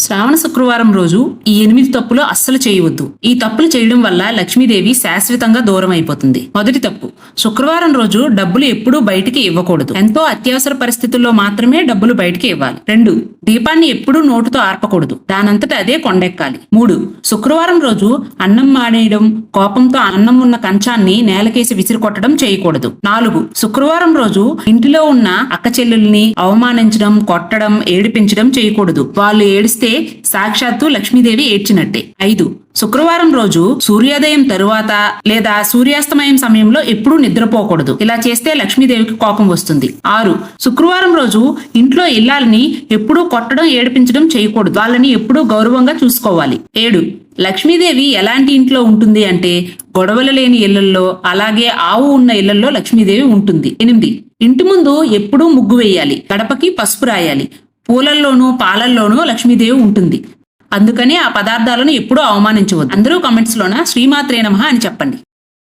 శ్రావణ శుక్రవారం రోజు ఈ ఎనిమిది తప్పులు అస్సలు చేయవద్దు. ఈ తప్పులు చేయడం వల్ల లక్ష్మీదేవి శాశ్వతంగా దూరం అయిపోతుంది మొదటి తప్పు శుక్రవారం రోజు డబ్బులు ఎప్పుడూ బయటికి ఇవ్వకూడదు. ఎంతో అత్యవసర పరిస్థితుల్లో మాత్రమే డబ్బులు బయటికి ఇవ్వాలి. రెండు దీపాన్ని ఎప్పుడూ నోటుతో ఆర్పకూడదు. దానంతట అదే కొండెక్కాలి. మూడు. శుక్రవారం రోజు అన్నం మానేయడం కోపంతో అన్నం ఉన్న కంచాన్ని నేలకేసి విసిరి కొట్టడం చేయకూడదు. నాలుగు. శుక్రవారం రోజు ఇంటిలో ఉన్న అక్క చెల్లెల్ని అవమానించడం కొట్టడం ఏడిపించడం చేయకూడదు. వాళ్ళు ఏడిస్తే సాక్షాత్తు లక్ష్మీదేవి ఏడ్చినట్టే. ఐదు. శుక్రవారం రోజు సూర్యోదయం తరువాత లేదా సూర్యాస్తమయం సమయంలో ఎప్పుడూ నిద్రపోకూడదు. ఇలా చేస్తే లక్ష్మీదేవికి కోపం వస్తుంది. ఆరు. శుక్రవారం రోజు ఇంట్లో ఇల్లాలని ఎప్పుడూ కొట్టడం ఏడిపించడం చేయకూడదు. వాళ్ళని ఎప్పుడూ గౌరవంగా చూసుకోవాలి. ఏడు. లక్ష్మీదేవి ఎలాంటి ఇంట్లో ఉంటుంది అంటే గొడవలు లేని ఇళ్ళల్లో అలాగే ఆవు ఉన్న ఇళ్ళలో లక్ష్మీదేవి ఉంటుంది. ఎనిమిది. ఇంటి ముందు ఎప్పుడూ ముగ్గు వేయాలి. గడపకి పసుపు రాయాలి. పూలల్లోనూ పాలల్లోనూ లక్ష్మీదేవి ఉంటుంది. అందుకని ఆ పదార్థాలను ఎప్పుడూ అవమానించవద్దు. అందరూ కమెంట్స్లోన శ్రీమాత్రే నమ అని చెప్పండి.